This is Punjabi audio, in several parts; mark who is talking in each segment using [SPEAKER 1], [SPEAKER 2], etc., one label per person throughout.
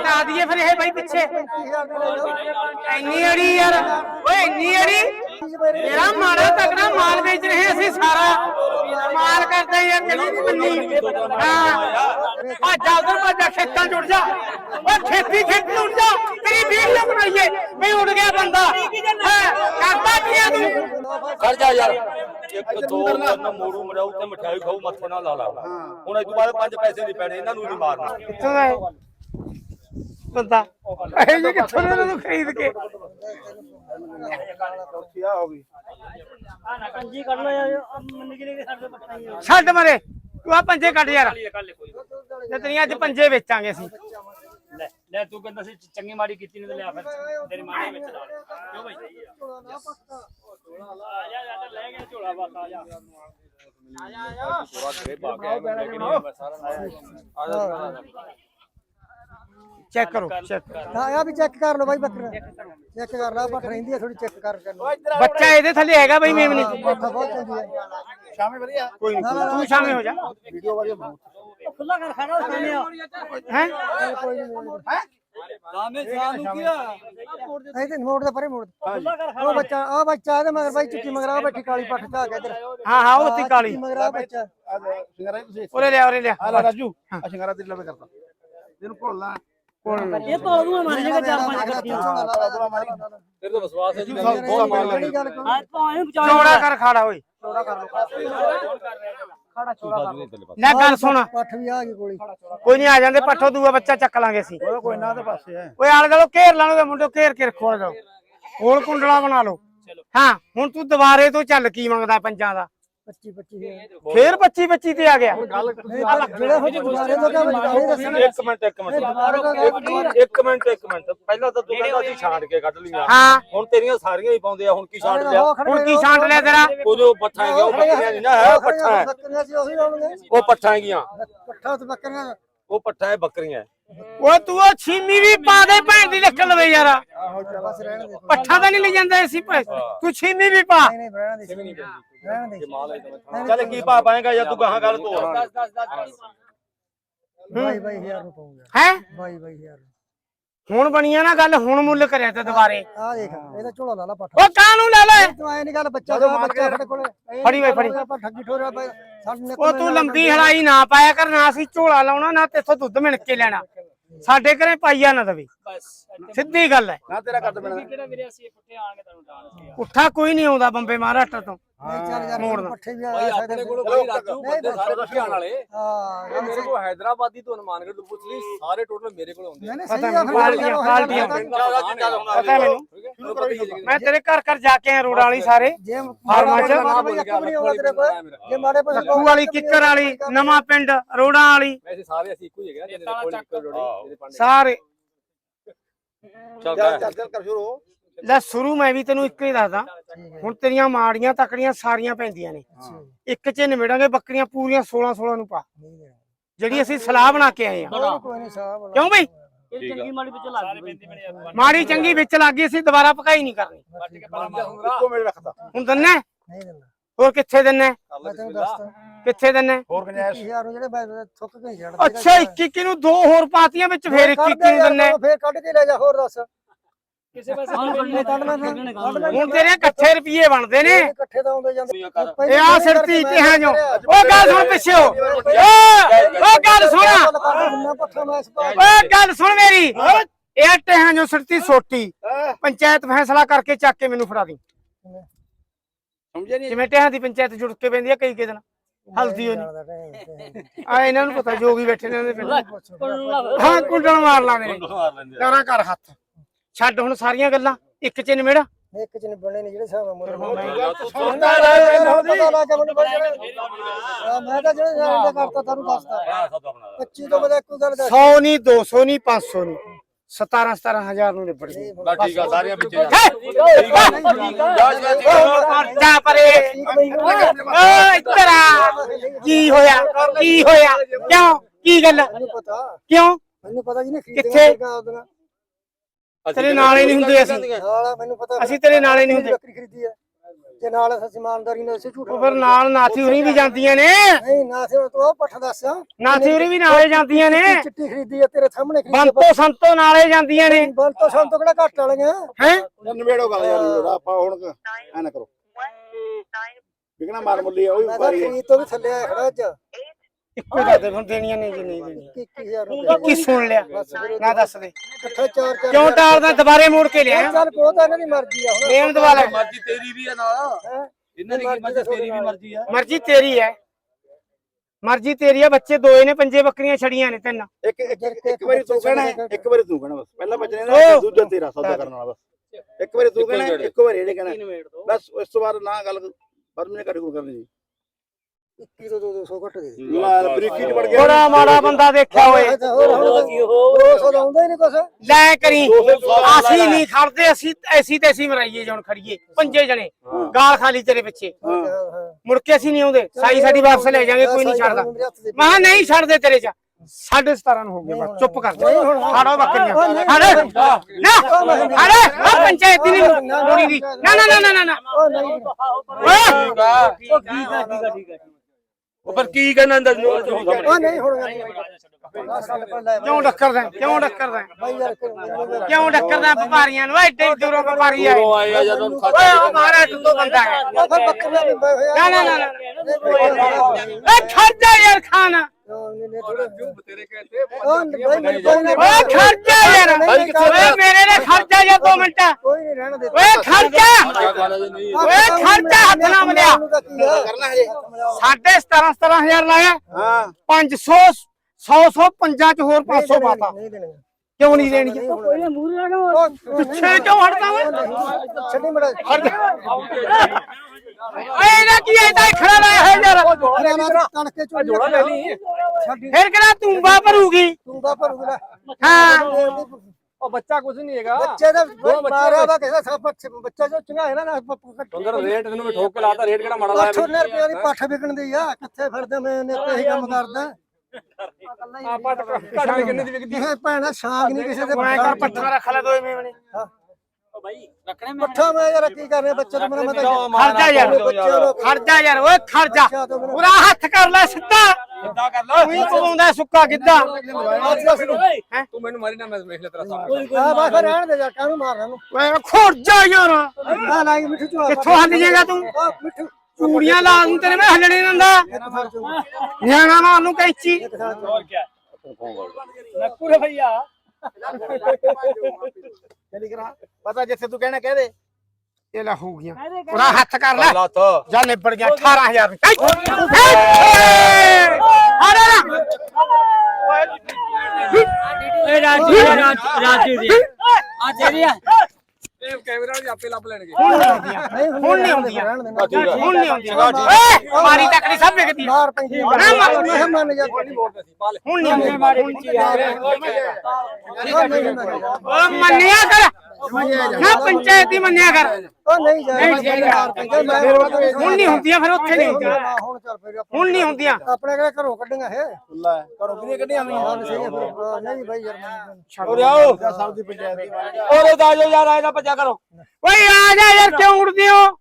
[SPEAKER 1] ਹਟਾ ਦਈਏ ਫਿਰ ਇਹ ਬਾਈ ਪਿੱਛੇ। ਇੰਨੀ ਅੜੀ ਯਾਰ ਓਏ ਇੰਨੀ ਅੜੀ। ਮੇਰਾ ਮਾੜਾ ਤਕੜਾ ਮਾਲ ਵੇਚ ਰਹੇ ਅਸੀਂ ਸਾਰਾ। ਮਾਲ ਕਰਦੇ ਯਾਰ ਤੇਰੀ ਨੀ ਮੰਨੀ ਹਾਂ ਆ ਜਾ ਉਧਰ ਭੱਜਾ ਖੇਤਾਂ ਚ ਉੱਡ ਜਾ। ਓਏ ਖੇਤੀ ਖੇਤੀ ਉੱਡ ਜਾ। ਤੇਰੀ ਵੀਡੀਓ ਬਣਾਈਏ। ਵੀ ਉੱਡ ਗਿਆ ਬੰਦਾ। ਹੈ ਕਰਦਾ ਕੀ ਆ ਤੂੰ?
[SPEAKER 2] ਖੜ ਜਾ ਯਾਰ। ਇੱਕ ਦੋ ਤਿੰਨ ਮੋੜੂ ਮਰਾਉ ਤੇ ਮਠਿਆਈ ਖਾਊ ਮੱਥੇ ਨਾਲ ਲਾ ਲਾ। ਹੁਣ ਇਹ ਤੋਂ ਬਾਅਦ ਪੰਜ ਪੈਸੇ ਨਹੀਂ ਪੈਣੇ ਇਹਨਾਂ ਨੂੰ ਨਹੀਂ ਮਾਰਨਾ।
[SPEAKER 1] ਕਿੱਥੋਂ ਇਹ ਬੰਦਾ। ਇਹ ਜੀ ਕਿੱਥੋਂ ਦੇ ਤੂੰ ਖਰੀਦ ਕੇ?
[SPEAKER 3] ਕੰਜੀ ਕੱਢ ਲੋ ਯਾਰ ਮੰਨ ਕੇ ਲੈ ਸਾਡੇ ਬੱਚਾ ਹੀ ਆ।
[SPEAKER 1] ਛੱਡ ਮਰੇ। ਤੂੰ ਆ ਪੰਜੇ ਕੱਢ ਯਾਰ। ਤੇ ਤੇਰੀਆਂ ਅੱਜ ਪੰਜੇ ਵੇਚਾਂਗੇ ਅਸੀਂ।
[SPEAKER 3] ਲੈ ਲੈ ਤੂੰ ਕਹਿੰਦਾ ਸੀ ਚੰਗੀ ਮਾੜੀ ਕੀਤੀ ਨਹੀਂ ਤੇ ਲਿਆ ਫਿਰ। ਤੇਰੀ ਮਾੜੀ ਵਿੱਚ ਲਾ ਕਿਉਂ ਭਾਈ ਆ ਜਾ ਜਾ ਲੈ ਗਿਆ ਝੋਲਾ ਬਸ ਆ ਜਾ।
[SPEAKER 1] ਚੈੱਕ ਕਰੋ ਚੈੱਕ
[SPEAKER 4] ਹਾਂ ਆ ਵੀ ਚੈੱਕ ਕਰ ਲਓ ਬਾਈ ਬੱਕਰਾ। ਚੈੱਕ ਕਰ ਲਾ ਬੱਠ ਰਹਿੰਦੀ ਆ ਥੋੜੀ ਚੈੱਕ ਕਰ ਕਰ
[SPEAKER 1] ਬੱਚਾ ਇਹਦੇ ਥੱਲੇ ਹੈਗਾ ਬਈ ਮੇਮਨੀ
[SPEAKER 4] ਬਹੁਤ ਚੰਗੀ ਹੈ
[SPEAKER 1] ਕੋਈ ਨਹੀਂ ਤੂੰ ਸ਼ਾਮੇ ਹੋ ਜਾ।
[SPEAKER 3] ਖੁੱਲਾ ਕਰ ਖਾਣਾ ਖਾਣੇ ਆ।
[SPEAKER 1] ਹੈ?
[SPEAKER 4] ਇਹ ਤੇ ਮੋੜ ਦੇ ਪਰੇ ਮੋੜ ਦੇ। ਉਹ ਬੱਚਾ ਆ ਬੱਚਾ ਇਹਦੇ ਮਗਰ ਬਾਈ ਚੁੱਕੀ ਮਗਰ ਆ ਬੈਠੀ ਕਾਲੀ ਪੱਠ ਝਾ ਕੇ ਇਧਰ।
[SPEAKER 1] ਹਾਂ ਹਾਂ ਉਹ ਤੀ ਕਾਲੀ।
[SPEAKER 4] ਮਗਰ ਆ ਬੱਚਾ
[SPEAKER 1] ਉਰੇ ਲਿਆ ਉਰੇ ਲਿਆ।
[SPEAKER 5] ਰਾਜੂ ਆ ਸ਼ਿੰਗਾਰਾ ਤੇ ਲਵੇ ਕਰਦਾ। ਇਹਨੂੰ ਭੋਲਾ
[SPEAKER 3] ਇਹ ਤੋਲ ਦੂੰਗਾ ਮਾਰ ਜੇਗਾ ਚਾਰ ਪੰਜ ਕੱਟੀਆਂ
[SPEAKER 2] ਤੇਰੇ ਤੋਂ ਵਿਸ਼ਵਾਸ ਹੈ ਜੀ
[SPEAKER 4] ਕਿਹੜੀ ਗੱਲ ਕਹੂੰ
[SPEAKER 3] ਆ ਤਾਂ ਐਂ ਬਚਾ
[SPEAKER 1] ਚੌੜਾ ਕਰ ਖਾੜਾ ਓਏ। ਲੈ ਗੱਲ ਸੁਣ।
[SPEAKER 4] ਪੱਠ ਵੀ ਆ ਗਈ ਕੋਲੀ
[SPEAKER 1] ਕੋਈ ਨਹੀਂ ਆ ਜਾਂਦੇ ਪੱਠੋ ਦੂਆ ਬੱਚਾ ਚੱਕ ਲਾਂਗੇ ਅਸੀਂ।
[SPEAKER 5] ਕੋਈ ਨਾ ਤੇ ਪਾਸੇ ਹੈ।
[SPEAKER 1] ਓਏ ਆਲੇ ਗਲੋ ਘੇਰ ਲਾਣੋ ਮੁੰਡੇ ਘੇਰ ਕੇ ਰੱਖੋ ਆਲੇ ਹੋਲ ਕੁੰਡਲਾ ਬਣਾ ਲਓ। ਹਾਂ ਹੁਣ ਤੂੰ ਦੁਬਾਰੇ ਤੋਂ ਚੱਲ ਕੀ ਮੰਗਦਾ ਪੰਜਾਂ ਦਾ?
[SPEAKER 4] 25 25
[SPEAKER 1] ਫੇਰ 25 25 ਤੇ ਆ ਗਿਆ।
[SPEAKER 4] ਜਿਹੜੇ ਹੋ ਦੁਬਾਰੇ ਤੋਂ ਕਿਆ ਬਚਾਏ ਦੱਸਣਾ
[SPEAKER 2] ਇੱਕ ਮਿੰਟ ਇੱਕ ਮਿੰਟ ਇੱਕ ਮਿੰਟ। ਇੱਕ ਮਿੰਟ ਪਹਿਲਾਂ ਤਾਂ ਤੂੰ ਕਹਿੰਦਾ ਸੀ ਛਾਂਟ ਕੇ ਕੱਢ ਲਈਆਂ।
[SPEAKER 1] ਹਾਂ।
[SPEAKER 2] ਹੁਣ ਤੇਰੀਆਂ ਸਾਰੀਆਂ ਹੀ ਪਾਉਂਦੇ ਆ ਹੁਣ ਕੀ ਛਾਂਟ ਲਿਆ?
[SPEAKER 1] ਹੁਣ ਕੀ ਛਾਂਟ ਲਿਆ ਤੇਰਾ?
[SPEAKER 2] ਉਹ ਜੋ ਪੱਠਾ ਹੈਗਾ ਉਹ ਬੱਕਰੀਆਂ ਨਹੀਂ ਨਾ ਹੈ ਉਹ ਪੱਠਾ ਹੈ
[SPEAKER 4] ਬੱਕਰੀਆਂ ਸੀ ਉਹੀ ਆਉਣਗੇ
[SPEAKER 2] ਉਹ ਪੱਠਾ ਹੈਗੀਆਂ।
[SPEAKER 4] ਪੱਠਾ ਤੇ ਬੱਕਰੀਆਂ।
[SPEAKER 2] ਉਹ ਪੱਠਾ ਹੈ ਬੱਕਰੀਆਂ।
[SPEAKER 1] ਓਏ ਤੂੰ ਉਹ ਛੀਮੀ ਵੀ ਪਾ ਦੇ ਭੈਣ ਦੀ ਲੱਕ ਲਵੇ ਯਾਰ।
[SPEAKER 4] ਬਸ ਰਹਿਣ ਦੇ
[SPEAKER 1] ਪੱਠਾ ਤਾਂ ਨਹੀਂ ਲੈ ਜਾਂਦਾ ਭਾਈ। ਤੂੰ ਛੀਮੀ ਵੀ ਪਾ।
[SPEAKER 4] ਨਹੀਂ ਨਹੀਂ ਰਹਿਣ ਦੇ ਰਹਿਣ ਦੇ
[SPEAKER 2] ਚੱਲ ਕੀ ਪਾ ਪਾਏਗਾ ਜਾਂ ਤੂੰ ਗਾਹਾਂ ਗੱਲ ਤੋੜ।
[SPEAKER 4] ਬਾਈ ਬਾਈ ਹਜ਼ਾਰ ਨੂੰ ਪਾਉਂਗਾ।
[SPEAKER 1] ਹੈ?
[SPEAKER 4] ਬਾਈ ਬਾਈ ਹਜ਼ਾਰ
[SPEAKER 1] ਹੁਣ ਬਣੀਆਂ ਨਾ ਗੱਲ ਹੁਣ ਮੁੱਲ ਕਰਿਆ ਤੇ ਦੁਬਾਰੇ।
[SPEAKER 4] ਆ ਦੇਖ ਇਹਦਾ ਝੋਲਾ ਲਾ ਲਾ ਪੱਠਾ।
[SPEAKER 1] ਉਹ ਕਾਹਨੂੰ ਲੈ ਲੈ।
[SPEAKER 4] ਤੂੰ ਐ ਨਹੀਂ ਗੱਲ ਬੱਚਾ ਦਾ ਬੱਚਾ ਸਾਡੇ ਕੋਲੇ।
[SPEAKER 1] ਫੜੀ ਬਾਈ, ਫੜੀ।
[SPEAKER 4] ਆਪਾਂ ਠੱਗੀ ਠੋਰਾ ਬਾਈ ਸਾਡੇ
[SPEAKER 1] ਉਹ ਤੂੰ ਲੰਬੀ ਹਲਾਈ ਨਾ ਪਾਇਆ ਕਰ ਨਾ ਅਸੀਂ ਝੋਲਾ ਲਾਉਣਾ ਨਾ ਤੇਥੋਂ ਦੁੱਧ ਮਿਣ ਕੇ ਲੈਣਾ। ਸਾਡੇ ਘਰੇ ਪਾਈਆ ਨਾ ਦਵੇ। ਸਿੱਧੀ ਗੱਲ ਹੈ।
[SPEAKER 5] ਨਾ ਤੇਰਾ ਕੱਦ ਬਣਾ।
[SPEAKER 3] ਕਿਹੜਾ ਵੀਰੇ ਅਸੀਂ ਪੁੱਠੇ ਆਣਗੇ ਤੁਹਾਨੂੰ ਡਾਂਸ
[SPEAKER 1] ਉੱਠਾ ਕੋਈ ਨਹੀਂ ਆਉਂਦਾ ਬੰਬੇ ਮਹਾਰਾਸ਼ਟਰ ਤੋਂ।
[SPEAKER 4] ਚਾਰ ਹਜ਼ਾਰ
[SPEAKER 1] ਮੋੜਨਾ।
[SPEAKER 4] ਪੱਠੇ ਵੀ ਆ ਸਕਦੇ
[SPEAKER 2] ਕੋਈ ਰਾਜੂ ਬੰਦੇ ਸਾਰੇ ਲੁਧਿਆਣਾ ਵਾਲੇ।
[SPEAKER 4] ਹਾਂ
[SPEAKER 2] ਮੇਰੇ ਕੋਲ ਹੈਦਰਾਬਾਦੀ ਤੋਂ ਹਨੂਮਾਨਗੜ੍ਹ ਤੋਂ ਪੁੱਛ ਲਈ ਸਾਰੇ ਟੋਟਲ ਮੇਰੇ ਕੋਲ ਆਉਂਦੇ
[SPEAKER 4] ਨਹੀਂ ਨਹੀਂ
[SPEAKER 1] ਪਤਾ
[SPEAKER 4] ਸਹੀ ਆ
[SPEAKER 1] ਮੈਨੂੰ, ਪਾਲਟੀਆਂ, ਪਾਲਟੀਆਂ। ਪਤਾ ਹੈ ਮੈਨੂੰ ਮੈਂ ਤੇਰੇ ਘਰ ਘਰ ਜਾ ਕੇ ਆ ਰੋੜਾ ਵਾਲੀ ਸਾਰੇ। ਫਾਰਮਾਂ ਚ
[SPEAKER 4] ਜੇ ਮਾੜੇ ਪਾਸੇ
[SPEAKER 1] ਤੂ ਵਾਲੀ ਕਿੱਕਰ ਵਾਲੀ ਨਵਾਂ ਪਿੰਡ ਰੋੜਾ ਵਾਲੀ।
[SPEAKER 2] ਵੈਸੇ ਸਾਰੇ ਅਸੀਂ ਇੱਕੋ ਹੀ ਹੈਗੇ
[SPEAKER 1] ਸਾਰੇ।
[SPEAKER 2] ਚੱਲ
[SPEAKER 5] ਚੱਲ
[SPEAKER 2] ਕਰ।
[SPEAKER 5] ਚੱਲ ਕਰ ਸ਼ੁਰੂ
[SPEAKER 1] ਲੈ ਸ਼ੁਰੂ ਮੈਂ ਵੀ ਤੈਨੂੰ ਇੱਕ ਹੀ ਦੱਸਦਾ। ਹੁਣ ਤੇਰੀਆਂ ਮਾੜੀਆਂ ਤਕੜੀਆਂ ਸਾਰੀਆਂ ਪੈਂਦੀਆਂ ਨੇ। ਇੱਕ ਚ ਨਿਬੜਾਂਗੇ ਬੱਕਰੀਆਂ ਪੂਰੀਆਂ 16 16 ਨੂੰ ਪਾ। ਜਿਹੜੀ ਅਸੀਂ ਸਲਾਹ ਬਣਾ ਕੇ ਆਏ ਆ।
[SPEAKER 4] ਕੋਈ ਨਹੀਂ ਸਾਹਿਬ
[SPEAKER 1] ਕਿਉਂ ਬਈ?
[SPEAKER 3] ਇਹ ਚੰਗੀ ਮਾੜੀ ਵਿੱਚ ਲੱਗ ਗਈ।
[SPEAKER 1] ਮਾੜੀ ਚੰਗੀ ਵਿੱਚ ਲੱਗ ਗਈ ਅਸੀਂ ਦੁਬਾਰਾ ਪਕਾਈ ਨਹੀਂ ਕਰਨੀ। ਹੁਣ ਦੰਨੇ
[SPEAKER 4] ਨਹੀਂ ਦਿੰਦਾ।
[SPEAKER 1] ਹੋਰ ਕਿੱਥੇ ਦੰਨੇ?
[SPEAKER 4] ਮੈਂ ਤੈਨੂੰ ਦੱਸਦਾ।
[SPEAKER 1] ਕਿੱਥੇ ਦੰਨੇ?
[SPEAKER 5] ਹੋਰ ਗੰਜਾਇਸ਼
[SPEAKER 4] 20000 ਨੂੰ ਜਿਹੜੇ ਬਾਈ ਥੁੱਕ ਕੇ ਛੱਡ
[SPEAKER 1] ਅੱਛਾ 21 ਨੂੰ ਦੋ ਹੋਰ ਪਾਤੀਆਂ ਵਿੱਚ ਫੇਰ 21 ਨੂੰ ਦੰਨੇ?
[SPEAKER 4] ਫੇਰ ਕੱਢ ਕੇ ਲੈ ਜਾ ਹੋਰ ਦੱਸ।
[SPEAKER 3] ਕਿਸੇ ਪਾਸੇ
[SPEAKER 4] ਨਹੀਂ ਕੱਢ ਲੈ। ਕੱਢ ਲੈ।
[SPEAKER 1] ਹੁਣ ਤੇਰੇ ਇਕੱਠੇ ਰੁਪਏ ਬਣਦੇ ਨੇ।
[SPEAKER 4] ਇਕੱਠੇ ਤਾਂ ਆਉਂਦੇ ਜਾਂਦੇ।
[SPEAKER 1] ਇਹ ਆ ਸਿਰਤੀ ਤੇ ਹਾਂ ਜੋ ਉਹ ਗੱਲ ਸੁਣ ਪਿੱਛੇ ਉਹ ਗੱਲ ਗੱਲ ਮੇਰੀ। ਇਹ ਟਹਾਂ ਜੋ ਸਿਰਤੀ ਸੋਟੀ। ਪੰਚਾਇਤ ਫੈਸਲਾ ਕਰਕੇ ਚੱਕ ਕੇ ਮੈਨੂੰ ਫੜਾ ਦੀ।
[SPEAKER 5] ਸਮਝਿਆ ਨਹੀਂ
[SPEAKER 1] ਜਿਵੇਂ ਟਹਾਂ ਦੀ ਪੰਚਾਇਤ ਜੁੜ ਕੇ ਪੈਂਦੀ ਆ ਕਈ ਕਈ ਦਿਨ। ਹਲਦੀ ਹੋ ਨਹੀਂ ਆ ਇਹਨਾਂ ਨੂੰ ਪਤਾ ਜੋਗੀ ਬੈਠੇ ਨੇ ਉਹਦੇ ਪਿੰਡ। ਹਾਂ ਕੁੰਡਲ ਮਾਰ ਲੈਂਦੇ
[SPEAKER 2] ਆ।
[SPEAKER 1] ਕਰਾਂ ਕਰ ਹੱਥ। ਛੱਡ ਹੁਣ ਸਾਰੀਆਂ ਗੱਲਾਂ ਇੱਕ ਚ ਨਿਮੇੜਾ।
[SPEAKER 4] ਇੱਕ ਚ ਨਹੀਂ ਬਣੇ ਨੇ ਜਿਹੜੇ ਹਿਸਾਬ ਮੁੱਲ
[SPEAKER 2] ਸੁਣਦਾ
[SPEAKER 4] ਪਤਾ ਲੱਗ ਗਿਆ ਮੈਨੂੰ ਬਾਈ ਜਿਹੜੇ- ਹਾਂ, ਮੈਂ ਤਾਂ ਜਿਹੜੇ ਹਿਸਾਬ ਦਾ ਕਰਤਾ ਤੁਹਾਨੂੰ ਦੱਸਦਾ। 25 ਤੋਂ ਬਦਾ ਇੱਕੋ ਗੱਲ ਦੱਸ।
[SPEAKER 1] 100 ਨਹੀਂ 200 ਨਹੀਂ 500 ਨਹੀਂ 17 17000 ਨੂੰ ਨਿਬੜ ਗਈ।
[SPEAKER 2] ਬਸ। ਠੀਕ ਆ ਸਾਰੀਆਂ ਵਿੱਚ ਜਾ।
[SPEAKER 1] ਹੈ
[SPEAKER 2] ਜਾ ਜਾ ਜੀ
[SPEAKER 1] ਜਾ ਪਰੇ। ਓ ਇੱਧਰ ਆ ਕੀ ਹੋਇਆ? ਕੀ ਹੋਇਆ? ਕਿਉਂ? ਕੀ ਗੱਲ?
[SPEAKER 4] ਪਤਾ
[SPEAKER 1] ਕਿਉਂ?
[SPEAKER 4] ਮੈਨੂੰ ਪਤਾ ਜੀ ਨੇ
[SPEAKER 1] ਕਿੱਥੇ? ਤੇਰੇ ਨਾਲ ਹੀ ਨਹੀਂ ਹੁੰਦੇ ਅਸੀਂ।
[SPEAKER 4] ਨਾਲ ਮੈਨੂੰ ਪਤਾ।
[SPEAKER 1] ਅਸੀਂ ਤੇਰੇ ਨਾਲ ਹੀ ਨਹੀਂ ਹੁੰਦੇ।
[SPEAKER 4] ਬੱਕਰੀ ਖਰੀਦੀ ਹੈ ਜੇ ਨਾਲ ਅਸੀਂ ਇਮਾਨਦਾਰੀ ਨਾਲ ਅਸੀਂ ਝੂਠ
[SPEAKER 1] ਉਹ ਫਿਰ ਨਾਲ ਨਾਥੀ ਹੋਰੀ ਵੀ ਜਾਂਦੀਆਂ ਨੇ।
[SPEAKER 4] ਨਹੀਂ ਨਾ ਸੇ ਤੂੰ ਉਹ ਪੱਠ ਦੱਸ।
[SPEAKER 1] ਨਾਥੀ ਹੋਰੀ ਵੀ ਨਾਲੇ ਜਾਂਦੀਆਂ ਨੇ।
[SPEAKER 4] ਚਿੱਟੀ ਖਰੀਦੀ ਆ ਤੇਰੇ ਸਾਹਮਣੇ ਖਰੀਦੀ
[SPEAKER 1] ਬੰਤੋ ਸੰਤੋ ਨਾਲੇ ਜਾਂਦੀਆਂ ਨੇ।
[SPEAKER 4] ਬੰਦ ਤੋਂ ਸੰਤੋਂ ਕਿਹੜਾ ਘੱਟ ਵਾਲੀਆਂ?
[SPEAKER 1] ਹੈ?
[SPEAKER 5] ਨਵੇੜੋ ਗੱਲ ਯਾਰ ਆਪਾਂ ਹੁਣ ਐ ਨਾ ਕਰੋ। ਵਿਕਣਾ ਮਾਰ ਮੁੱਲੀ ਆ ਉਹ ਵੀ
[SPEAKER 4] ਮੈਂ ਤਾਂ
[SPEAKER 5] ਵਾਰੀ ਹੈ
[SPEAKER 4] ਖਰੀਦ ਤੋਂ ਵੀ ਥੱਲੇ ਆਇਆ ਖੜਾ ਅੱਜ।
[SPEAKER 1] ਇੱਕੋ ਹੀ ਦੇ ਹੁਣ ਦੇਣੀਆਂ ਨੇ ਜੀ ਨਹੀਂ ਦੇਣੀਆਂ।
[SPEAKER 4] 21000 ਰੁਪਏ।
[SPEAKER 1] ਕੀ ਸੁਣ ਲਿਆ। ਨਾ ਦੱਸ ਦੇ।
[SPEAKER 4] ਇਕੱਠੇ ਚਾਰ ਚਾਰ
[SPEAKER 1] ਕਿਉਂ ਟਾਲਦਾ ਦੁਬਾਰੇ ਮੋੜ ਕੇ ਲਿਆ?
[SPEAKER 4] ਚੱਲ ਕੋ ਤਾਂ ਇਹਨਾਂ ਦੀ ਮਰਜ਼ੀ ਆ। ਹੁਣ
[SPEAKER 1] ਦੇਣ ਦਵਾ ਲੈ।
[SPEAKER 2] ਮਰਜ਼ੀ ਤੇਰੀ ਵੀ ਆ ਨਾਲ।
[SPEAKER 4] ਹੈਂ?
[SPEAKER 2] ਇਹਨਾਂ ਦੀ ਕੀ ਮਰਜ਼ੀ ਤੇਰੀ ਵੀ ਮਰਜ਼ੀ ਆ।
[SPEAKER 1] ਮਰਜ਼ੀ ਤੇਰੀ ਹੈ ਮਰਜ਼ੀ ਤੇਰੀ ਹੈ ਬੱਚੇ ਦੋਏ ਨੇ ਪੰਜੇ ਬੱਕਰੀਆਂ ਛੜੀਆਂ ਨੇ ਤਿੰਨ।
[SPEAKER 5] ਇੱਕ ਵਾਰੀ ਤੂੰ ਕਹਿਣਾ ਇੱਕ ਵਾਰੀ ਤੂੰ ਕਹਿਣਾ ਬਸ। ਪਹਿਲਾ ਬਚਨੇ
[SPEAKER 1] ਓ।
[SPEAKER 5] ਨਾ ਦੂਜਾ ਤੇਰਾ ਸੌਦਾ ਕਰਨ ਵਾਲਾ ਬਸ। ਇੱਕ ਵਾਰੀ ਤੂੰ ਕਹਿਣਾ ਇੱਕ ਵਾਰੀ ਇਹਨੇ ਕਹਿਣਾ। ਬਸ ਉਸ ਤੋਂ ਬਾਅਦ ਨਾ ਗੱਲ ਪਰ ਮੈਨੇ ਕਰੀ ਕੋਈ ਕਰਨੀ ਜੀ
[SPEAKER 4] 21 ਤੋਂ 200 ਘੱਟ ਦੇ ਦੇ
[SPEAKER 5] ਯਾਰ ਬਰੀਕੀ ਚ ਵੜ ਗਿਆ।
[SPEAKER 1] ਬੜਾ ਮਾੜਾ ਬੰਦਾ ਦੇਖਿਆ ਓਏ
[SPEAKER 4] ਹੋਰ ਹੁਣ 200 ਦਾ ਆਉਂਦਾ ਹੀ ਨਹੀਂ ਕੁਛ।
[SPEAKER 1] ਲੈ ਕਰੀ ਅਸੀਂ ਨਹੀਂ ਖੜਦੇ ਅਸੀਂ ਐਸੀ ਤੇ ਅਸੀਂ ਮਰਾਈਏ ਜਣ ਖੜੀਏ ਪੰਜੇ ਜਣੇ ਗਾਲ ਖਾਲੀ ਤੇਰੇ ਪਿੱਛੇ।
[SPEAKER 4] ਹਾਂ।
[SPEAKER 1] ਮੁੜ ਕੇ ਅਸੀਂ ਨਹੀਂ ਆਉਂਦੇ ਸਾਈ ਸਾਡੀ ਵਾਪਸ ਲੈ ਜਾਾਂਗੇ ਕੋਈ ਨਹੀਂ ਛੱਡਦਾ। ਮੈਂ ਕਿਹਾ ਨਹੀਂ ਛੱਡਦੇ ਤੇਰੇ ਚ। ਸਾਢੇ 17 ਨੂੰ ਹੋ ਗਏ ਬਸ ਚੁੱਪ ਕਰ ਹਾੜੋ ਬੱਕਰੀਆਂ। ਹਾੜੇ ਨਾ ਹਾੜੇ ਆ ਪੰਚਾਇਤੀ ਨਹੀਂ ਮੋੜੀ ਦੀ। ਨਾ ਨਾ ਨਾ ਨਾ ਨਾ
[SPEAKER 4] ਉਹ ਨਹੀਂ।
[SPEAKER 1] ਓਏ।
[SPEAKER 2] ਉਹ ਪਰ ਕੀ ਕਹਿਣਾ ਅੰਦਰ?
[SPEAKER 4] ਉਹ ਨਹੀਂ ਹੁਣ
[SPEAKER 1] ਕਿਉਂ ਡੱਕਰਦਾ ਕਿਉਂ ਡੱਕਰਦਾ
[SPEAKER 4] ਬਾਈ ਯਾਰ ਕਿਉਂ
[SPEAKER 1] ਡੱਕਰਦਾ ਵਪਾਰੀਆਂ ਨੂੰ? ਐਡੇ ਦੂਰੋਂ ਵਪਾਰੀ ਆਏ।
[SPEAKER 2] ਉਹ ਆਏ ਆ ਜਦੋਂ
[SPEAKER 1] ਓਏ ਉਹ ਮਾਰਾ ਟੁੱਟੋ ਬੰਦਾ ਹੈ। ਨਾ ਨਾ ਨਾ ਨਾ ਏ ਖਰਜਾ ਯਾਰ ਖਾਨ। ਓਏ ਖਰਜਾ ਯਾਰ। ਓਏ ਮੇਰੇ ਨੇ ਯਾਰ 2 ਮਿੰਟ।
[SPEAKER 4] ਕੋਈ ਨਹੀਂ ਰਹਿਣ ਦੇ।
[SPEAKER 1] ਓਏ ਖਰਜਾ ਓਏ ਖਰਚਾ ਹੱਥ ਨਾ ਮਿਲਿਆ।
[SPEAKER 4] ਕਰਨਾ ਹਜੇ।
[SPEAKER 1] ਸਾਢੇ 17 17000 ਲਾਇਆ।
[SPEAKER 5] ਹਾਂ।
[SPEAKER 1] 500 100 100 ਪੰਜਾਂ ਚ ਹੋਰ 500 ਪਾਤਾ।
[SPEAKER 4] ਨਹੀਂ ਦੇਣੇ।
[SPEAKER 1] ਕਿਉਂ ਨਹੀਂ ਦੇਣੀ? ਪਿੱਛੇ ਕਿਉਂ ਹਟਦਾ ਓਏ
[SPEAKER 4] ਛੱਡੀ ਮੜਾ।
[SPEAKER 1] ਓਏ ਇਹਦਾ ਕੀ ਹੈ ਤਾਂ ਖੜਾ ਰਿਹਾ ਹੈ ਯਾਰ।
[SPEAKER 4] ਤੜਕੇ ਚੋਂ ਜੋੜਾ ਲੈ ਲਈ। ਛੱਡੀ।
[SPEAKER 1] ਫਿਰ ਕਿਹੜਾ ਤੁੰਬਾ ਭਰੂਗੀ?
[SPEAKER 4] ਤੂੰ ਦਾ ਭਰੂਗਾ
[SPEAKER 1] ਹਾਂ।
[SPEAKER 6] ਉਹ ਬੱਚਾ ਕੁਝ ਨਹੀਂ ਹੈਗਾ।
[SPEAKER 4] ਬੱਚੇ ਦਾ ਮਾਰਿਆ ਵਾ ਕਿਸੇ ਸਭ ਬੱਚਾ ਜੋ ਚੰਗਾ ਹੈ ਨਾ
[SPEAKER 6] ਅੰਦਰ ਰੇਟ ਤੈਨੂੰ ਮੈਂ ਠੋਕ ਕੇ ਲਾਤਾ ਰੇਟ ਕਿਹੜਾ ਮਾੜਾ ਲਾਇਆ
[SPEAKER 4] 800 ਰੁਪਏ ਦੀ ਪੱਠ ਵਿਕਣ ਦੀ ਆ। ਕਿੱਥੇ ਫਿਰਦੇ ਮੈਂ ਨੇ ਤੇ ਹੀ ਕੰਮ ਕਰਦਾ।
[SPEAKER 6] ਆਪਾਂ ਘੱਟ ਵੀ ਕਿੰਨੇ ਦੀ ਵਿਕਦੀ?
[SPEAKER 4] ਇਹ ਭੈਣਾ ਸ਼ਾਂਗ ਨਹੀਂ ਕਿਸੇ ਦੇ
[SPEAKER 1] ਮੈਂ ਕਰ ਪੱਠਾ ਰੱਖ ਲੈ ਦੋਏ ਮੇਵਣੇ
[SPEAKER 4] ਪੱਠਾ ਮੈਂ ਯਾਰ ਕੀ ਕਰਨੇ ਬੱਚੇ ਤੋਂ ਮੇਰਾ ਮਤਾ
[SPEAKER 1] ਖਰਜਾ ਯਾਰ। ਖਰਜਾ ਯਾਰ ਓਏ ਖਰਜਾ ਪੂਰਾ ਹੱਥ ਕਰ ਲੈ ਸਿੱਧਾ।
[SPEAKER 2] ਕਿੱਦਾਂ ਕਰ ਲੋ।
[SPEAKER 1] ਤੂੰ ਪਵਾਉਂਦਾ ਸੁੱਕਾ ਕਿੱਦਾਂ
[SPEAKER 6] ਤੂੰ ਮੈਨੂੰ ਮਾਰੀ ਨਾ ਮੈਂ ਵੇਖ ਲਿਆ ਤੇਰਾ ਸਾਹਮਣੇ
[SPEAKER 4] ਹਾਂ ਬਸ ਫਿਰ ਰਹਿਣ ਦੇ ਜਾ ਕਾਹਨੂੰ ਮਾਰਨਾ ਨੂੰ
[SPEAKER 1] ਓਏ ਖੋਰਜਾ ਯਾਰ।
[SPEAKER 4] ਆ ਲਾਈ ਮਿੱਠੂ
[SPEAKER 1] ਕਿੱਥੋਂ ਹੱਲ ਜਾਏਗਾ ਤੂੰ?
[SPEAKER 4] ਮਿੱਠੂ।
[SPEAKER 1] ਚੂੜੀਆਂ ਲਾ ਦੂੰ ਤੇਰੇ ਮੈਂ ਹੱਲਣੇ ਨੰਦਾ ਨਿਆਣਾ ਮਾਰ ਨੂੰ ਕੈਂਚੀ
[SPEAKER 3] ਨਕੂਰ ਭਈਆ।
[SPEAKER 5] ਚਲੀ ਕਰਾ। ਪਤਾ ਜਿੱਥੇ ਤੂੰ ਕਹਿਣਾ ਕਹਿ ਦੇ।
[SPEAKER 1] ਇਹ ਲਾ ਹੋ ਗਿਆ ਉਹਦਾ ਹੱਥ ਕਰ ਲੈ। ਜਾਂ ਨਿਬੜ ਗਿਆ 18000 ਆਰੇ ਲਾ
[SPEAKER 3] ਓਏ ਰਾਜੀ ਰਾਜੀ ਰਾਜੀ ਆ। ਤੇਰੀ
[SPEAKER 6] ਇਹ ਕੈਮਰਾ ਵਾਲੇ ਆਪੇ ਲੱਭ ਲੈਣਗੇ।
[SPEAKER 1] ਹੁਣ ਨਹੀਂ ਹੁੰਦੀਆਂ
[SPEAKER 4] ਰਹਿਣ ਦੇ
[SPEAKER 2] ਠੀਕ ਆ
[SPEAKER 1] ਹੁਣ ਨਹੀਂ ਹੁੰਦੀਆਂ ਓਏ ਮਾਰੀ ਤੱਕੜੀ ਸਭ ਵਿਕਦੀ।
[SPEAKER 4] ਮਾਰ ਪੈਂਦੀ
[SPEAKER 1] ਮਾਰ।
[SPEAKER 4] ਮੈਂ ਮੰਨ
[SPEAKER 1] ਹੁਣ ਨਹੀਂ ਹੁੰਦੀਆਂ ਮਾਰੀ ਪਿੱਛੇ
[SPEAKER 4] ਉਹ ਨਹੀਂ ਮੰਨਿਆ।
[SPEAKER 1] ਓ ਮੰਨਿਆ ਕਰ। ਨਾ ਪੰਚਾਇਤੀ ਮੰਨਿਆ ਕਰ।
[SPEAKER 4] ਉਹ ਨਹੀਂ ਜਾ ਮਾਰ ਪੈਂਦਾ ਮੈਂ
[SPEAKER 1] ਹੁਣ ਨਹੀਂ ਹੁੰਦੀਆਂ ਫਿਰ ਉੱਥੇ ਨਹੀਂ ਹੁੰਦੀਆਂ।
[SPEAKER 4] ਹੁਣ ਚੱਲ ਫਿਰ
[SPEAKER 1] ਹੁਣ ਨਹੀਂ ਹੁੰਦੀਆਂ।
[SPEAKER 4] ਆਪਣੇ ਕਿਹੜਾ ਘਰੋਂ ਕੱਢੀਆਂ ਹੈ
[SPEAKER 5] ਲੈ ਕਰੋ ਕਿਹਨੇ ਕੱਢੀਆਂ
[SPEAKER 4] ਹਾਂ ਹੈ ਫਿਰ। ਨਹੀਂ ਭਾਈ ਯਾਰ ਮੈਂ
[SPEAKER 2] ਉਰੇ ਆਓ।
[SPEAKER 5] ਸਭ ਦੀ ਪੰਚਾਇਤ ਦੀ
[SPEAKER 2] ਜਾਓ ਯਾਰ ਆਏ ਨਾ ਭੱਜਾ ਕਰੋ।
[SPEAKER 1] ਓਏ ਆ ਜਾ ਯਾਰ ਕਿਉਂ ਉੜਦੇ ਹੋ?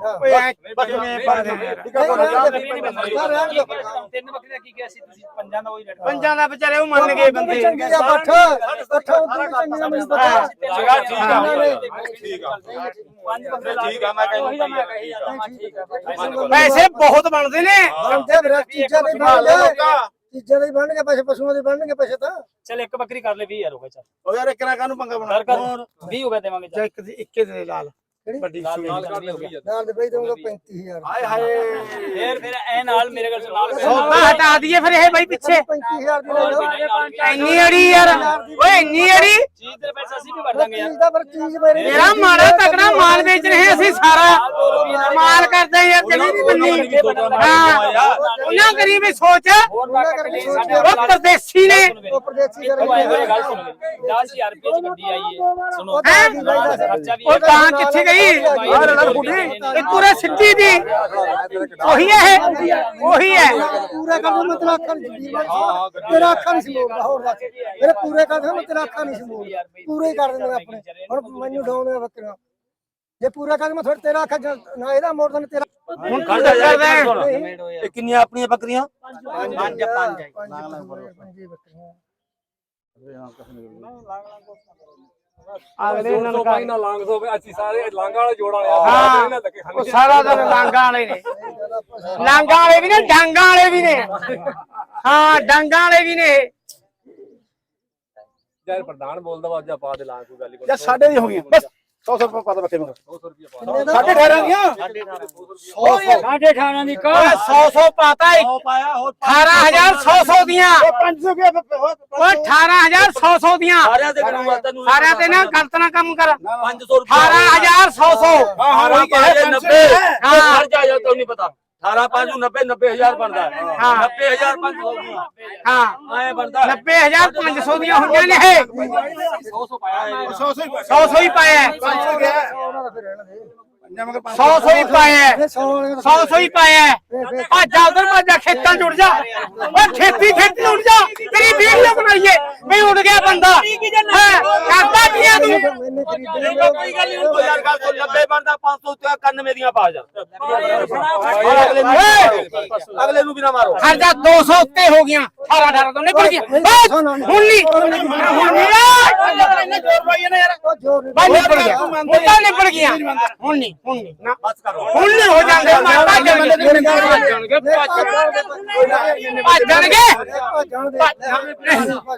[SPEAKER 1] ਓਏ ਦਾ ਬਹੁਤ ਬਣਦੇ ਨੇ।
[SPEAKER 4] ਬਣਦੇ ਵੀਰ ਵੀ ਬਣਦੇ ਬਣਨਗੇ। ਪੈਸੇ ਪਸ਼ੂਆਂ ਦੇ ਬਣਨਗੇ ਪੈਸੇ ਤਾਂ।
[SPEAKER 3] ਚਲ ਇੱਕ ਬੱਕਰੀ ਕਰ ਲੈ 20 ਯਾਰ ਹੋ ਗਿਆ ਚਲ।
[SPEAKER 5] ਉਹ ਯਾਰ ਇੱਕ ਨਾ ਕਾਨੂੰ ਪੰਗਾ ਬਣਾ?
[SPEAKER 3] 20 ਹੋ ਗਿਆ ਦੇਵਾਂਗੇ
[SPEAKER 1] ਚਲ। ਇੱਕ ਇੱਕੇ ਦੇ ਲਾਲ ਵੱਡੀ
[SPEAKER 4] ਨਾਲ
[SPEAKER 1] ਨਾਲ ਹਟਾ ਦਈਏ ਫਿਰ ਇਹ ਬਾਈ ਪਿੱਛੇ।
[SPEAKER 4] 35000
[SPEAKER 1] ਇੰਨੀ ਅੜੀ ਯਾਰ। ਓਏ ਇੰਨੀ ਅੜੀ।
[SPEAKER 3] ਚੀਜ਼ ਦੇ ਪੈਸੇ ਅਸੀਂ ਵੀ ਵੜ ਲਾਂਗੇ ਯਾਰ।
[SPEAKER 4] ਚੀਜ਼ ਦਾ ਪਰ ਚੀਜ਼ ਮੇਰੇ
[SPEAKER 1] ਮੇਰਾ ਮਾੜਾ ਤਕੜਾ ਮਾਲ ਵੇਚ ਰਹੇ ਅਸੀਂ ਸਾਰਾ। ਮਾਲ ਕਰਦੇ ਯਾਰ ਜਮੀ ਨਹੀਂ ਬੰਨੀ ਹਾਂ। ਉਹਨਾਂ ਗਰੀਬੀ ਸੋਚ।
[SPEAKER 3] ਲਈ ਸਾਡੇ
[SPEAKER 1] ਉਹ ਪਰਦੇਸੀ ਨੇ।
[SPEAKER 4] ਉਹ ਪ੍ਰਦੇਸੀ
[SPEAKER 3] ਵਾਰ ਮੇਰੀ ਗੱਲ ਸੁਣ 10000 ਰੁਪਏ ਦੀ ਗੱਡੀ ਆਈ ਹੈ ਸੁਣੋ।
[SPEAKER 1] ਹੈਂ?
[SPEAKER 3] ਖਰਚਾ ਵੀ
[SPEAKER 1] ਉਹ ਤਾਂ ਕਿੱਥੇ ਗਈ? ਇਹ ਪੂਰੇ ਸਿੱਧੀ ਦੀ। ਉਹੀ ਹੈ ਉਹੀ ਹੈ।
[SPEAKER 4] ਪੂਰੇ ਕੰਮ ਮੈਂ ਤੇਰਾ ਅੱਖਾਂ ਨਹੀਂ ਸੀ ਤੇਰਾ ਨਹੀਂ ਸੀ ਮੋੜਦਾ ਹੋਰ ਦੱਸ। ਮੇਰੇ ਪੂਰੇ ਕਰ ਦੇ ਮੈਂ ਤੇਰਾ ਅੱਖਾਂ ਨਹੀਂ ਸੀ ਮੋੜਦਾ। ਪੂਰੇ ਕਰ ਦਿੰਦੇ ਆਪਣੇ। ਹੁਣ ਮੈਨੂੰ ਡਾਉਂਦੇ ਬੱਕਰੀਆਂ। ਜੇ ਪੂਰਾ ਕਰ ਮੈਂ ਥੋੜਾ ਤੇਰਾ ਅੱਖਾਂ ਚ- ਨਾ ਇਹਦਾ ਮੋੜ ਦਿੰਦੇ ਤੇਰਾ
[SPEAKER 2] ਹੁਣ ਖੜ ਜਾ ਇਹ ਕਿੰਨੀਆਂ ਆਪਣੀਆਂ ਬੱਕਰੀਆਂ?
[SPEAKER 4] ਪੰਜ ਪੰਜ ਪੰਜ ਬੱਕਰੀਆਂ
[SPEAKER 1] ਅਗਲੇ
[SPEAKER 6] ਦੋ ਪਾਈ ਨਾ ਲਾਂਗ ਸੋ ਅਸੀਂ ਸਾਰੇ ਲਾਂਗਾ ਵਾਲੇ ਜੋੜ ਵਾਲੇ
[SPEAKER 1] ਹਾਂ।
[SPEAKER 6] ਇਹਨਾਂ ਲੱਗੇ
[SPEAKER 1] ਉਹ ਸਾਰਾ ਦਿਨ ਲਾਂਗਾਂ ਵਾਲੇ ਨੇ। ਲਾਂਗਾਂ ਵਾਲੇ ਵੀ ਨੇ ਡਾਂਗਾਂ ਵਾਲੇ ਵੀ ਨੇ। ਹਾਂ ਡਾਂਗਾਂ ਵਾਲੇ ਵੀ ਨੇ।
[SPEAKER 6] ਯਾਰ ਪ੍ਰਧਾਨ ਬੋਲਦਾ ਵਾ ਅੱਜ ਪਾ ਦੇ ਲਾਂਗ ਕੋਈ ਗੱਲ ਨਹੀਂ।
[SPEAKER 5] ਜਾਂ ਸਾਡੇ ਦੀ ਹੋ ਗਈਆਂ ਬਸ। 100 ਰੁਪਏ ਪਾ ਦੇ ਬੱਕੇ ਮਗਰ
[SPEAKER 6] 200 ਰੁਪਏ ਪਾ
[SPEAKER 4] ਦਾ।
[SPEAKER 5] ਸਾਡੇ ਠਹਿਰਾਂ ਦੀਆਂ।
[SPEAKER 3] ਸਾਡੇ 18 ਦੀ ਕਾ।
[SPEAKER 1] 100 100 ਪਾਤਾ ਇੱਕ।
[SPEAKER 2] ਪਾਇਆ ਹੋਰ
[SPEAKER 1] 18000 100 100 ਦੀਆਂ।
[SPEAKER 5] 500 ਰੁਪਏ
[SPEAKER 1] ਉਹ 18000 100 100 ਦੀਆਂ।
[SPEAKER 2] ਸਾਰਿਆਂ ਦੇ ਕਰੂੰਗਾ ਤੈਨੂੰ
[SPEAKER 1] ਸਾਰਿਆਂ ਤੇ ਨਾ ਗਲਤ ਨਾ ਕੰਮ ਕਰ।
[SPEAKER 2] 500 ਰੁਪਏ
[SPEAKER 1] 18000 100 100
[SPEAKER 2] ਹਾਂ ਹਾਂ
[SPEAKER 5] ਉਹੀ ਕਿਹਾ,
[SPEAKER 2] 90
[SPEAKER 1] ਹਾਂ।
[SPEAKER 2] ਜਾ ਜਾ ਤੈਨੂੰ ਨਹੀਂ ਪਤਾ। 18 5 90 90000 ਬਣਦਾ। ਹੈ।
[SPEAKER 1] ਹਾਂ।
[SPEAKER 2] 90000 500 ਦੀਆਂ।
[SPEAKER 1] ਹਾਂ।
[SPEAKER 2] ਐ ਬਣਦਾ। ਹੈ।
[SPEAKER 1] 90500 ਦੀਆਂ ਹੋਈਆਂ ਨੇ ਇਹ।
[SPEAKER 6] 200 ਪਾਇਆ।
[SPEAKER 5] 100 100
[SPEAKER 1] 100 100 ਹੀ ਪਾਇਆ।
[SPEAKER 5] 500 ਗਿਆ
[SPEAKER 4] ਉਹਨਾਂ ਦਾ ਫਿਰ ਰਹਿਣ ਦੇ
[SPEAKER 5] ਪੰਜਾ ਮਗਰ
[SPEAKER 1] 100 100 ਹੀ ਪਾਇਆ।
[SPEAKER 4] ਇਹ 100 ਵਾਲੇ ਦਾ
[SPEAKER 1] 100 100 ਹੀ ਪਾਇਆ। ਭੱਜਾ ਉਧਰ ਭੱਜਾ ਖੇਤਾਂ ਚ ਉੱਡ ਜਾ। ਓਏ ਖੇਤੀ ਖੇਤੀ ਉੱਡ ਜਾ। ਤੇਰੀ ਵੀਡੀਓ ਬਣਾਈਏ। ਵੀ ਉੱਡ ਗਿਆ ਬੰਦਾ। ਹੈ? ਕਰਦਾ ਕੀ ਆ ਤੂੰ?
[SPEAKER 4] ਮੈਨੇ ਖਰੀਦਣੇ
[SPEAKER 2] ਨਹੀਂ ਕੋਈ ਗੱਲ ਨਹੀਂ ਉਹ ਯਾਰ ਗੱਲ ਤੋਂ 90 ਬਣਦਾ 500 ਤੇ 91 ਦੀਆਂ ਪਾ ਜਾ। ਅਗਲੇ ਨੂੰ ਅਗਲੇ ਨੂੰ ਵੀ ਨਾ ਮਾਰੋ।
[SPEAKER 1] ਖਰਚਾ 200 ਉੱਤੇ ਹੋ ਗਿਆ। 18 18 ਤੋਂ ਨਿਕਲ ਗਿਆ ਬਸ ਹੁਣ ਨਹੀਂ ਹੁਣ ਨਹੀਂ
[SPEAKER 4] ਉਹ ਜੋਰ ਨਹੀਂ
[SPEAKER 1] ਬਾਈ ਨਿਕਲ ਗਿਆ ਹੁਣ ਤਾਂ ਨਿਕਲ ਗਿਆ ਹੁਣ ਨਹੀਂ ਹੁਣ ਨਹੀਂ ਨਾ
[SPEAKER 2] ਬਸ ਕਰੋ
[SPEAKER 1] ਹੁਣ ਨਹੀਂ ਹੋ ਜਾਂਦੇ ਮਾਤਾ ਜਾਣਗੇ ਭੱਜਣਗੇ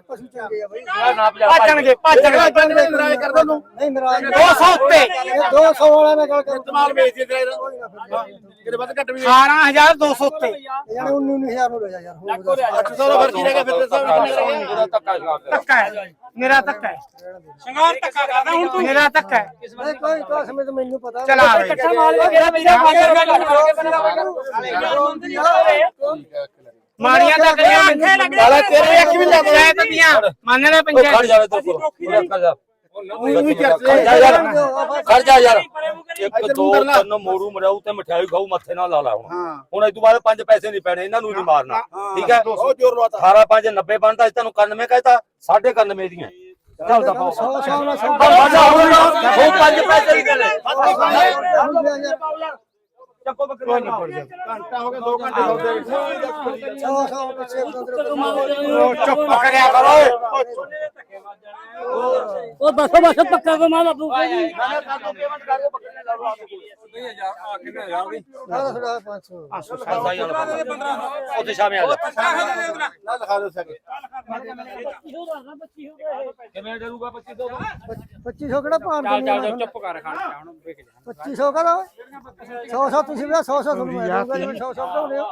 [SPEAKER 4] ਪਸ਼ੂ ਚੰਗੇ ਆ ਬਈ
[SPEAKER 2] ਨਾ ਭਜਾ
[SPEAKER 1] ਭੱਜਣਗੇ ਭੱਜਣਗੇ
[SPEAKER 5] ਨਾਰਾਜ਼ ਕਰਦਾ ਨੂੰ
[SPEAKER 4] ਨਹੀਂ ਨਾਰਾਜ਼
[SPEAKER 1] 200 ਉੱਤੇ
[SPEAKER 4] ਇਹ 200 ਵਾਲਾ ਨਾਲ ਗੱਲ ਕਰ
[SPEAKER 5] ਮਾਲ ਵੇਚ ਦੇ ਤੇਰਾ ਕਿਤੇ ਵੱਧ ਘੱਟ ਵੀ
[SPEAKER 1] 18200 ਉੱਤੇ
[SPEAKER 4] ਯਾਰ 19000 ਨੂੰ ਲੈ ਜਾ ਯਾਰ ਹੋਰ ਦੱਸ।
[SPEAKER 5] 800 ਦਾ ਫ਼ਰਕ ਹੀ ਰਹਿ ਗਿਆ ਫਿਰ ਤੇ ਸਾਹਿਬ
[SPEAKER 2] ਉਹਦਾ ਧੱਕਾ ਛਾੜ ਦੇ
[SPEAKER 1] ਧੱਕਾ ਹੈ ਮੇਰਾ ਧੱਕਾ ਹੈ। ਸ਼ਿੰਗਾਰ ਧੱਕਾ ਕਰਦਾ ਹੁਣ ਤੂੰ। ਮੇਰਾ ਧੱਕਾ ਹੈ।
[SPEAKER 4] ਨਹੀਂ ਕੋਈ ਕੋਈ ਸਮੇਂ ਤੇ ਮੈਨੂੰ ਪਤਾ।
[SPEAKER 1] ਚਲਾ।
[SPEAKER 4] ਇਕੱਠਾ ਮਾਲ ਵਗੈਰਾ ਮੇਰਾ
[SPEAKER 1] ਮਾੜੀਆਂ ਤੱਕੀਆਂ
[SPEAKER 2] ਸਾਲਾ ਤੇਰੇ ਇੱਕ ਵੀ ਲੱਗ
[SPEAKER 1] ਪੰਚਾਇਤ ਦੀਆਂ ਮੰਨ ਲੈ
[SPEAKER 2] ਉਹ ਖੜ ਜਾਵੇ ਤੂੰ ਖੜ ਜਾ। ਖੜ ਜਾ ਯਾਰ ਖੜ ਜਾ ਯਾਰ ਇੱਕ ਦੋ ਤਿੰਨ ਮੋੜੂ ਮਰਾਉ ਤੇ ਮਠਿਆਈ ਖਾਊ ਮੱਥੇ ਨਾਲ ਲਾ ਲਾ ਹੁਣ।
[SPEAKER 5] ਹਾਂ।
[SPEAKER 2] ਹੁਣ ਇਸ ਤੋਂ ਬਾਅਦ ਪੰਜ ਪੈਸੇ ਨਹੀਂ ਪੈਣੇ ਇਹਨਾਂ ਨੂੰ ਨਹੀਂ ਮਾਰਨਾ। ਠੀਕ ਹੈ?
[SPEAKER 5] ਬਹੁਤ ਜ਼ੋਰ ਲਵਾਤਾ
[SPEAKER 2] 18 5 90 ਬਣਦਾ ਸੀ ਤੈਨੂੰ 91 ਕਹਿਤਾ 91 ਦੀਆਂ। ਚੱਲ ਦਾ ਪਾਓ
[SPEAKER 4] 100 100 ਨਾਲ ਸੌ।
[SPEAKER 2] ਬਾਜਾ ਹੁਣ। ਉਹ ਪੰਜ ਪੈਸੇ ਹੀ ਦੇਣੇ। ਚੱਕੋ ਬੱਕਰੀ
[SPEAKER 5] ਘੰਟਾ ਹੋ ਗਿਆ 2 ਘੰਟੇ ਹੋ ਗਏ।
[SPEAKER 4] 100 100 ਪਿੱਛੇ
[SPEAKER 1] ਉਹ ਚੁੱਪ ਕਰਿਆ ਕਰੋ
[SPEAKER 3] ਉਹ ਬਸ ਬਸ ਪੱਕਾ ਕਮਾ ਲਾ ਬੂਕਾ ਜੀ
[SPEAKER 6] ਨਹੀਂ ਯਾਰ ਆ ਕਿੰਨੇ ਯਾਰ ਵੀ।
[SPEAKER 4] ਥੋੜਾ 500
[SPEAKER 2] ਉੱਥੇ ਸ਼ਾਮੇ ਆ ਜਾ।
[SPEAKER 5] ਲਿਖਾ ਦੇ ਸਕੇ
[SPEAKER 2] ਕਿਵੇਂ ਡਰੂਗਾ 2500
[SPEAKER 4] 2500 ਕਿਹੜਾ ਭਾਰ
[SPEAKER 3] ਚੱਲ ਚੱਲ ਚੱਲ ਚੁੱਪ ਕਰ ਖੜ ਜਾ ਹੁਣ ਵੇਖ ਜਾ।
[SPEAKER 4] 2500 ਕਰਾ 100 100 ਤੁਸੀਂ ਵੀ 100 100 ਤੁਹਾਨੂੰ ਮੈਂ ਦਊਂਗਾ ਜਿਵੇਂ 100 100 ਬਣਾਉਂਦੇ ਹੋ।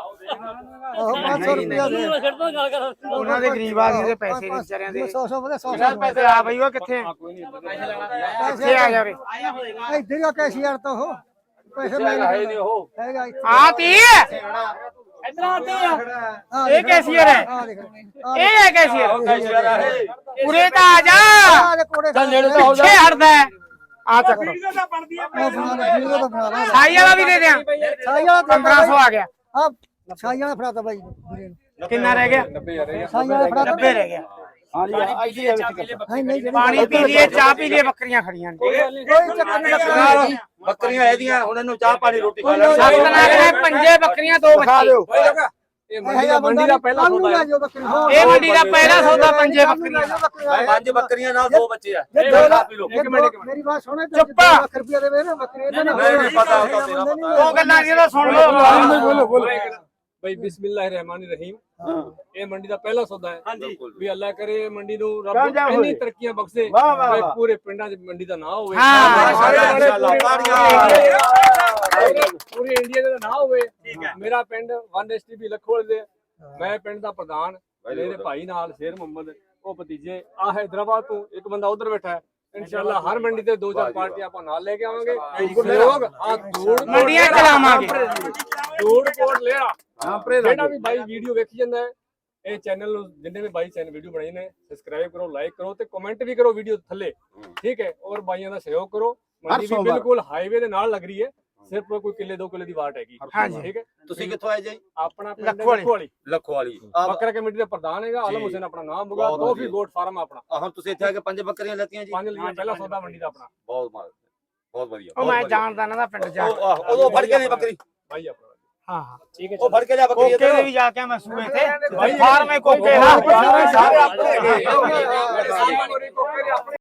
[SPEAKER 4] ਉਹ 500 ਰੁਪਿਆ ਦੇ।
[SPEAKER 1] ਉਹਨਾਂ ਦੇ ਗਰੀਬ ਆਦਮੀ ਦੇ ਪੈਸੇ ਨਹੀਂ ਵਿਚਾਰਿਆਂ ਦੇ।
[SPEAKER 4] 100 100 ਵਧੇ 100
[SPEAKER 1] ਯਾਰ ਪੈਸੇ ਆ ਬਈ ਉਹ ਕਿੱਥੇ ਕਿੱਥੇ ਆ ਜਾ ਰੇ
[SPEAKER 4] ਇੱਧਰ ਆ ਕੈਸੀ ਯਾਰ ਤਾਂ ਉਹ। ਪੈਸੇ ਮੈਂ
[SPEAKER 2] ਹੈ ਨਹੀਂ ਉਹ।
[SPEAKER 4] ਹੈਗਾ।
[SPEAKER 1] ਆ ਤੀ
[SPEAKER 3] ਇਧਰ ਆਤੇ ਆ
[SPEAKER 4] ਆਹ
[SPEAKER 1] ਇਹ ਕੈਸੀਅਰ ਹੈ
[SPEAKER 4] ਆਹ ਦੇਖ
[SPEAKER 1] ਇਹ ਹੈ ਕੈਸੀਅਰ
[SPEAKER 2] ਉਹ ਕੈਸ਼ ਯਾਰ ਹੈ
[SPEAKER 1] ਪੂਰੇ ਤਾਂ ਆ ਜਾ
[SPEAKER 4] ਆਹ ਦੇ ਕੋੜੇ
[SPEAKER 2] ਚੱਲ ਨੇੜੇ ਤਾਂ ਹੋ ਜਾ
[SPEAKER 1] ਪਿੱਛੇ ਹਟਦਾ ਹੈ ਆ ਚੱਕ ਲਓ।
[SPEAKER 4] ਉਹ ਬਣਾ ਲੈ ਵੀਡੀਓ ਤਾਂ ਬਣਾ ਲਾ
[SPEAKER 1] ਸਾਈ ਵਾਲਾ ਵੀ ਦੇ ਦਿਆਂ
[SPEAKER 4] ਸਾਈ ਵਾਲਾ
[SPEAKER 1] 1500 ਆ ਗਿਆ
[SPEAKER 4] ਆ ਸਾਈ ਵਾਲਾ ਫੜਾਤਾ ਬਾਈ ਵੀਰੇ ਨੂੰ।
[SPEAKER 1] ਕਿੰਨਾ ਰਹਿ ਗਿਆ
[SPEAKER 6] 90 ਯਾਰ ਇਹ
[SPEAKER 4] ਸਾਈ ਵਾਲਾ ਫੜਾਤਾ
[SPEAKER 1] 90 ਰਹਿ ਗਿਆ
[SPEAKER 5] ਹਾਂਜੀ ਆਈਡੀ ਹੈ ਵਿੱਚ
[SPEAKER 4] ਨਹੀਂ ਨਹੀਂ
[SPEAKER 1] ਬੱਕਰੀਆਂ
[SPEAKER 4] ਨਹੀਂ
[SPEAKER 2] ਬੱਕਰੀਆਂ ਇਹਦੀਆਂ ਹੁਣ ਇਹਨੂੰ ਚਾਹ ਪਾਣੀ ਰੋਟੀ ਖਾ ਲੈ
[SPEAKER 1] ਸੱਤ ਲੱਖ ਨੇ ਪੰਜੇ ਬੱਕਰੀਆਂ ਦੋ ਬੱਚੇ।
[SPEAKER 6] ਇਹ ਮੰਡੀ ਦਾ ਮੰਡੀ ਦਾ ਪਹਿਲਾ ਸੌਦਾ ਹੈ।
[SPEAKER 1] ਇਹ ਮੰਡੀ ਦਾ ਪਹਿਲਾ ਸੌਦਾ ਪੰਜੇ ਬੱਕਰੀਆਂ।
[SPEAKER 2] ਪੰਜ ਬੱਕਰੀਆਂ ਨਾਲ ਦੋ ਬੱਚੇ ਆ।
[SPEAKER 4] ਦੋ ਇੱਕ ਮਿੰਟ ਮੇਰੀ ਬਾਤ ਸੁਣੇ
[SPEAKER 1] ਚੁੱਪ।
[SPEAKER 4] ਦੋ ਲੱਖ ਰੁਪਇਆ ਦੇਵੇ ਨਾ ਬੱਕਰੀ ਇਹਨਾਂ ਨਾਲ
[SPEAKER 2] ਨਹੀਂ, ਨਹੀਂ, ਪਤਾ ਉਹ।
[SPEAKER 1] ਦੋ ਗੱਲਾਂ ਜਿਹਦਾ ਸੁਣ ਲਓ।
[SPEAKER 6] ਬੋਲੋ ਬੋਲੋ ਬਈ ਬਿਸਮਿਲ੍ਲਾਹਿਰ ਰਹਿਮਾਨਿਰ ਰਹੀਮ। ਇਹ ਮੰਡੀ ਦਾ ਪਹਿਲਾ ਸੌਦਾ ਹੈ ਹਾਂਜੀ ਵੀ ਅੱਲਾਹ ਕਰੇ ਇਹ ਮੰਡੀ ਨੂੰ ਰੱਬ ਇੰਨੀ। ਤਰੱਕੀਆਂ ਬਖਸ਼ੇ
[SPEAKER 5] ਵਾਹ।
[SPEAKER 6] ਪੂਰੇ ਪਿੰਡਾਂ 'ਚ ਮੰਡੀ ਦਾ ਨਾਂ ਹੋਵੇ
[SPEAKER 1] ਹਾਂ।
[SPEAKER 2] ਇਨਸ਼ਾਅੱਲਾ, ਤਾੜੀਆਂ।
[SPEAKER 6] ਪੂਰੀ ਇੰਡੀਆ ਦਾ ਨਾਂ ਹੋਵੇ ਮੇਰਾ ਪਿੰਡ 1 ਐਸਟੀਬੀ ਲਖੋਲ ਦੇ ਮੈਂ ਪਿੰਡ ਦਾ ਪ੍ਰਧਾਨ ਮੇਰੇ ਭਾਈ ਨਾਲ ਸ਼ੇਰ ਮੁਹੰਮਦ ਉਹ ਭਤੀਜੇ ਆ ਹੈਦਰਾਬਾਦ ਤੋਂ ਇੱਕ ਬੰਦਾ ਉਧਰ ਬੈਠਾ ਹੈ ਇਨਸ਼ਾਅੱਲਾ ਹਰ ਮੰਡੀ ਤੇ ਦੋ ਚਾਰ ਪਾਰਟੀਆਂ ਆਪਾਂ ਨਾਲ ਲੈ ਕੇ ਆਵਾਂਗੇ। ਸਹਿਯੋਗ ਆ ਧੂੜ
[SPEAKER 1] ਮੰਡੀਆਂ ਚਲਾਵਾਂਗੇ।
[SPEAKER 6] ਧੂੜ ਕੋਟ
[SPEAKER 5] ਪਰੇ
[SPEAKER 6] ਜਿਹੜਾ ਵੀ ਬਾਈ ਵੀਡੀਓ ਵੇਖੀ ਜਾਂਦਾ ਹੈ ਇਹ ਚੈਨਲ ਨੂੰ ਜਿੰਨੇ ਵੀ ਬਾਈ ਚੈਨਲ ਵੀਡੀਓ ਬਣਾਈ ਨੇ ਸਬਸਕ੍ਰਾਈਬ ਕਰੋ ਲਾਈਕ ਕਰੋ ਤੇ ਕਮੈਂਟ ਵੀ ਕਰੋ ਵੀਡੀਓ ਥੱਲੇ। ਠੀਕ ਹੈ ਔਰ ਬਾਈਆਂ ਦਾ ਸਹਿਯੋਗ ਕਰੋ। ਮੰਡੀ ਵੀ। ਬਿਲਕੁਲ ਹਾਈਵੇ ਦੇ ਨਾਲ ਲੱਗ ਰਹੀ ਹੈ। ਸਿਰਫ ਕੋਈ ਕਿੱਲੇ ਦੋ ਕਿੱਲੇ ਦੀ ਵਾਟ ਹੈਗੀ।
[SPEAKER 1] ਹਾਂਜੀ।
[SPEAKER 6] ਠੀਕ ਹੈ?
[SPEAKER 2] ਤੁਸੀਂ ਕਿੱਥੋਂ ਆਏ ਜੀ?
[SPEAKER 6] ਆਪਣਾ ਪਿੰਡ
[SPEAKER 1] ਲੱਖੋ ਵਾਲੀ।
[SPEAKER 6] ਲੱਖੋ ਵਾਲੀ।
[SPEAKER 2] ਲੱਖੋ ਵਾਲੀ।
[SPEAKER 6] ਬੱਕਰਾ ਕਮੇਟੀ ਦਾ ਪ੍ਰਧਾਨ ਹੈਗਾ ਆਲਮ
[SPEAKER 2] ਜੀ।
[SPEAKER 6] ਹੁਸੈਨ ਆਪਣਾ ਨਾਮ ਹੋਗਾ
[SPEAKER 2] ਬਹੁਤ
[SPEAKER 6] ਤੋਫੀ
[SPEAKER 2] ਵਧੀਆ।
[SPEAKER 6] ਗੋਟ ਫਾਰਮ ਆਪਣਾ।
[SPEAKER 2] ਹੁਣ ਤੁਸੀਂ ਇੱਥੇ ਆ ਕੇ ਪੰਜ ਬੱਕਰੀਆਂ ਲੈਤੀਆਂ ਜੀ?
[SPEAKER 6] ਪੰਜ ਲੀਆਂ ਪਹਿਲਾ ਸੌਦਾ ਮੰਡੀ ਦਾ ਆਪਣਾ।
[SPEAKER 2] ਬਹੁਤ ਮਾਰ ਬਹੁਤ ਵਧੀਆ।
[SPEAKER 1] ਉਹ ਮੈਂ ਜਾਣਦਾ ਇਹਨਾਂ ਦਾ ਪਿੰਡ ਜਾ
[SPEAKER 2] ਉਹ ਆਹ, ਉਦੋਂ ਫੜ ਕੇ ਲਈ ਬੱਕਰੀ।
[SPEAKER 6] ਬਾਈ ਆਪਣਾ।
[SPEAKER 1] ਹਾਂ ਹਾਂ।
[SPEAKER 3] ਠੀਕ ਹੈ
[SPEAKER 2] ਉਹ ਫੜ ਕੇ ਲਿਆ ਬੱਕਰੀ
[SPEAKER 1] ਕੋਕੇ ਦੇ ਵੀ ਜਾ ਕੇ ਮੈਂ ਸੂਏ ਤੇ। ਫਾਰਮੇ ਕੋਕੇ ਹਾਂ
[SPEAKER 2] ਸਾਰੇ ਆਪਣੇ ਹੈਗੇ।
[SPEAKER 6] ਆਪਣੇ?